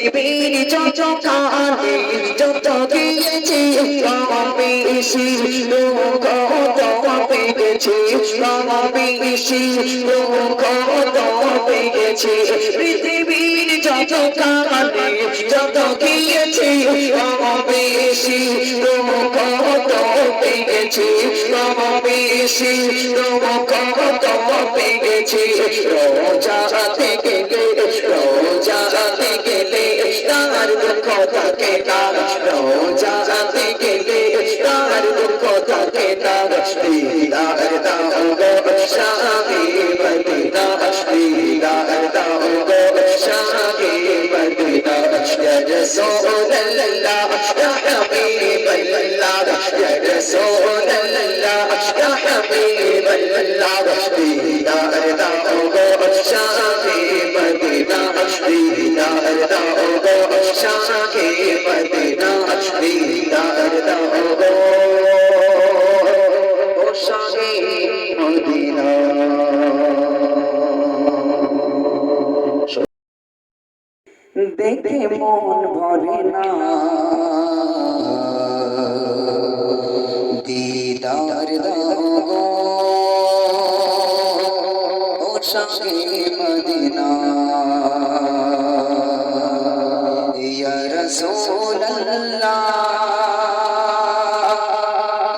পৃথিবীর যত কালে যত গিয়েছি বেশি লোক পেয়েছি বেশি লোক পৃথিবীর যত গিয়েছি বেশি লোক পেয়েছি বেশি লোক পেয়েছি রোজা থেকে থাকে না রোজা থেকে তার দুঃখ থাকে না দিদার দাও গো শাহি মদিনা দিদার দাও গো শাহি মদিনা ইয়া রাসূলুল্লাহ ইয়া হাবিবাল্লাহ ইয়া রাসূলুল্লাহ ইয়া হাবিবাল্লাহ মন ভরে না। দিদার দাও ও শাহে মদিনা। ইয়া রাসূলুল্লাহ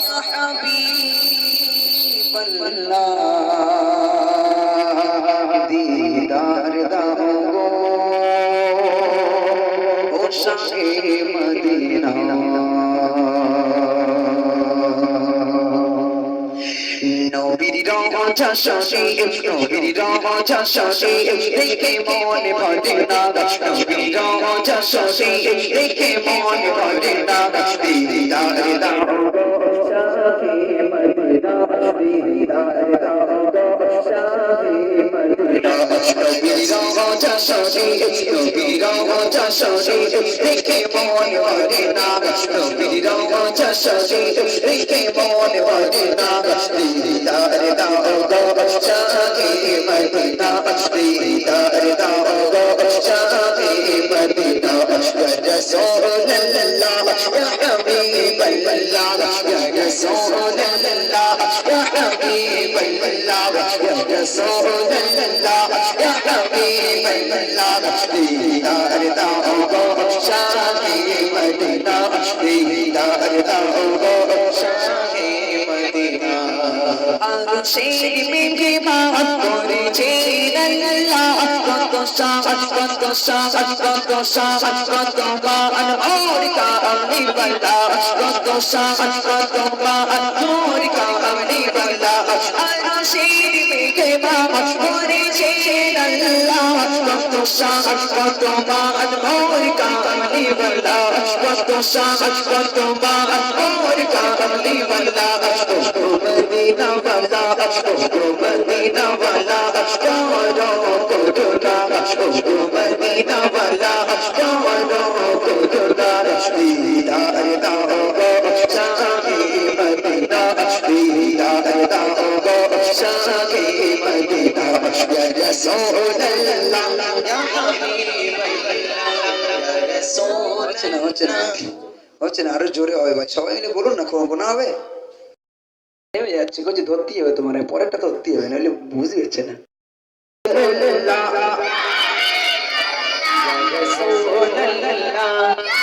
ইয়া হাবিবাল্লাহ। ta sha shi im no biri da ma ta they came on me party na da no biri they came on me party na da biri da da শাসী নবীর শাসী দেখে মনে ভরে না নবীর শাসী দেখে মনে ভরে না দিদার দাও গো শাহে মদিনা দিদার দাও গো শাহে মদিনা ইয়া রাসূলুল্লাহ ইয়া হাবিবাল্লাহ ইয়া রাসূলুল্লাহ ইয়া হাবিবাল্লাহ ইয়া রাসূলুল্লাহ ইয়া হাবিবাল্লাহ দিদার দাও গো শাহে মদিনা দিদার দাও গো শাহে মদিনা আরশের মেঘে ভাত করেছে আল্লাহ কত সাজ কত সাজ কত সাজ কত মান ওর কামনি বলা কত সাজ কত মান ওর কামনি বলা আরশের মেঘে ভাত করেছে আল্লাহ কত সাজ কত মান ওর কামনি বলা কত সাজ কত মান ওর কামনি বলা মদিনা বালা মদিনা বালা কারও কোটনা ও মদিনা বালা কারও কোটনা দিদার দাও। শাহে মদিনা দিদার দাও। মদিনা ইয়া রাসূলুল্লাহ ইয়া হচ্ছে না হচ্ছে না হচ্ছে না আরো জোরে হবে ভাই সবাই মিলে বলুন না কোনো গোনা হবে নেমে যাচ্ছে করছি ধরতেই হবে তোমার পরেরটা ধরতেই হবে নাহলে বুঝতে পারছে না يا رسول الله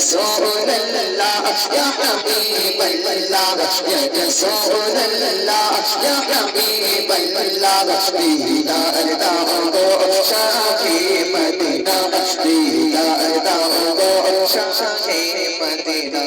رسول الله يا حبيب الله يا رسول الله يا حبيب الله ديدار داو شاهي مدينة ديدار मदीना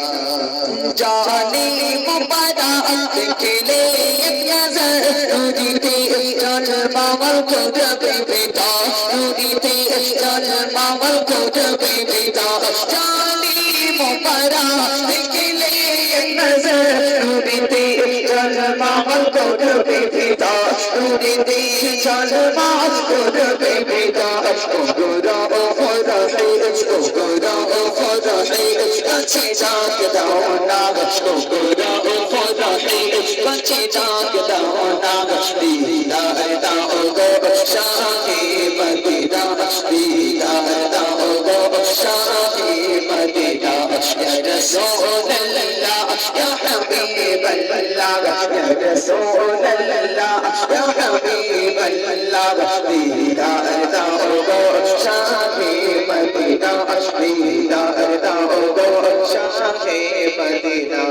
जाने मुबारक के लिए एक नजर नूरीते जान मामल को जबे बेटा नूरीते जान मामल को जबे बेटा जाने मुबारक के लिए एक नजर नूरीते जान मामल को जबे बेटा नूरीते जान मामल को जबे बेटा কাছে যাক, দাও না ওগরা ও হে কাছে যাক, দাও না দিদার দাও গো শাহে মদিনা দিদার দাও গো শাহে মদিনা ইয়া রাসূলুল্লাহ ইয়া হাবিবাল্লাহ। ইয়া রাসূলুল্লাহ ইয়া হাবিবাল্লাহ। দিদার দাও গো শাহে মদিনা দিদার মদিনা